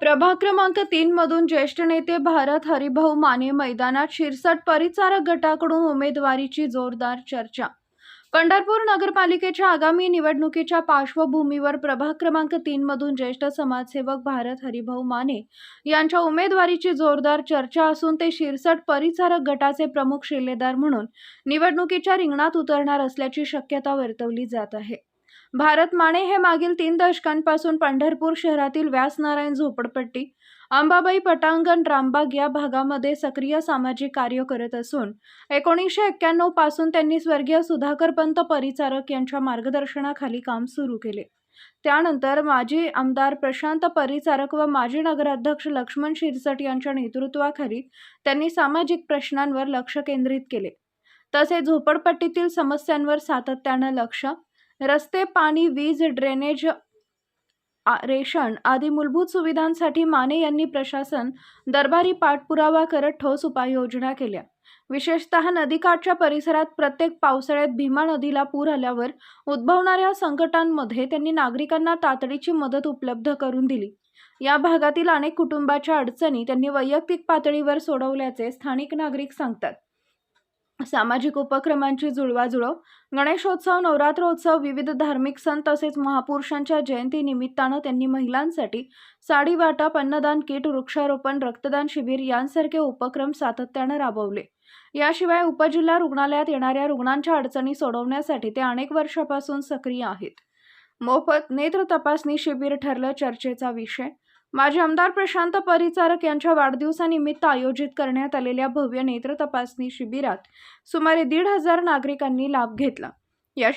प्रभाग क्रमांक तीन मधून ज्येष्ठ नेते भारत हरिभाऊ माने मैदानात शिरसट परिचारक गटाकडून उमेदवारीची जोरदार चर्चा. पंढरपूर नगरपालिकेच्या आगामी निवडणुकीच्या पार्श्वभूमीवर प्रभाग क्रमांक तीन मधून ज्येष्ठ समाजसेवक भारत हरिभाऊ माने यांच्या उमेदवारीची जोरदार चर्चा असून ते शिरसट परिचारक गटाचे प्रमुख शिलेदार म्हणून निवडणुकीच्या रिंगणात उतरणार असल्याची शक्यता वर्तवली जात आहे. भारत माने हे मागील तीन दशकांपासून पंढरपूर शहरातील व्यासनारायण झोपडपट्टी अंबाबाई पटांगण रामबाग या भागामध्ये सक्रिय सामाजिक कार्य करत असून एकोणीसशे एक्क्याण्णवपासून त्यांनी स्वर्गीय सुधाकर पंत परिचारक यांच्या मार्गदर्शनाखाली काम सुरू केले. त्यानंतर माजी आमदार प्रशांत परिचारक व माजी नगराध्यक्ष लक्ष्मण शिरसट यांच्या नेतृत्वाखाली त्यांनी सामाजिक प्रश्नांवर लक्ष केंद्रित केले. तसेच झोपडपट्टीतील समस्यांवर सातत्यानं लक्ष रस्ते पाणी वीज ड्रेनेज रेशन आदी मूलभूत सुविधांसाठी माने यांनी प्रशासन दरबारी पाठपुरावा करत ठोस उपाययोजना केल्या. विशेषतः नदीकाठच्या परिसरात प्रत्येक पावसाळ्यात भीमा नदीला पूर आल्यावर उद्भवणाऱ्या संकटांमध्ये त्यांनी नागरिकांना तातडीची मदत उपलब्ध करून दिली. या भागातील अनेक कुटुंबाच्या अडचणी त्यांनी वैयक्तिक पातळीवर सोडवल्याचे स्थानिक नागरिक सांगतात. सामाजिक उपक्रमांची जुळवाजुळव. गणेशोत्सव नवरात्रोत्सव विविध धार्मिक सण तसेच महापुरुषांच्या जयंती निमित्तानं त्यांनी महिलांसाठी साडी वाटप अन्नदान किट वृक्षारोपण रक्तदान शिबिर यांसारखे उपक्रम सातत्यानं राबवले. याशिवाय उपजिल्हा रुग्णालयात येणाऱ्या रुग्णांच्या अडचणी सोडवण्यासाठी ते अनेक वर्षापासून सक्रिय आहेत. मोफत नेत्र तपासणी शिबिर ठरलं चर्चेचा विषय. माजी आमदार प्रशांत परिचारक यांच्या वाढदिवसानिमित्त आयोजित करण्यात आलेल्या भव्य नेत्र तपासणी शिबिरात सुमारे दीड हजार नागरिकांनी लाभ घेतला. या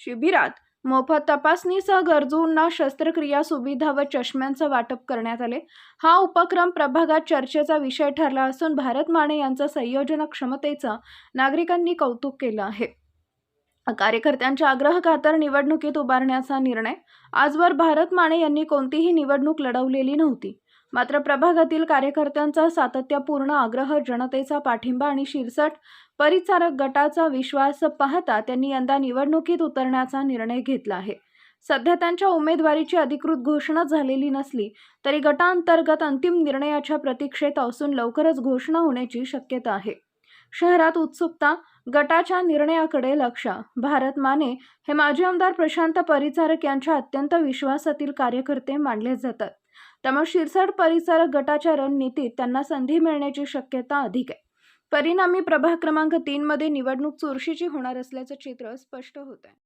शिबिरात मोफत तपासणीसह गरजूंना शस्त्रक्रिया सुविधा व चष्म्यांचं वाटप करण्यात आले. हा उपक्रम प्रभागात चर्चेचा विषय ठरला असून भारत माने यांचं संयोजन क्षमतेचं नागरिकांनी कौतुक केलं आहे. कार्यकर्त्यांच्या आग्रहखातर निवडणुकीत उभारण्याचा निर्णय. आजवर भारत माने यांनी कोणतीही निवडणूक लढवलेली नव्हती. मात्र प्रभागातील कार्यकर्त्यांचा सातत्यपूर्ण आग्रह जनतेचा पाठिंबा आणि शिरसट परिचारक गटाचा विश्वास पाहता त्यांनी यंदा निवडणुकीत उतरण्याचा निर्णय घेतला आहे. सध्या त्यांच्या उमेदवारीची अधिकृत घोषणा झालेली नसली तरी गटांतर्गत अंतिम निर्णयाच्या प्रतीक्षेत असून लवकरच घोषणा होण्याची शक्यता आहे. शहरात उत्सुकता गटाच्या निर्णयाकडे लक्ष. भारत माने हे माजी आमदार प्रशांत परिचारक यांच्या अत्यंत विश्वासातील कार्यकर्ते मानले जातात. त्यामुळे शिरसाट परिचारक गटाच्या रणनीतीत त्यांना संधी मिळण्याची शक्यता अधिक आहे. परिणामी प्रभाग क्रमांक तीनमध्ये निवडणूक चुरशीची होणार असल्याचं चित्र स्पष्ट होत आहे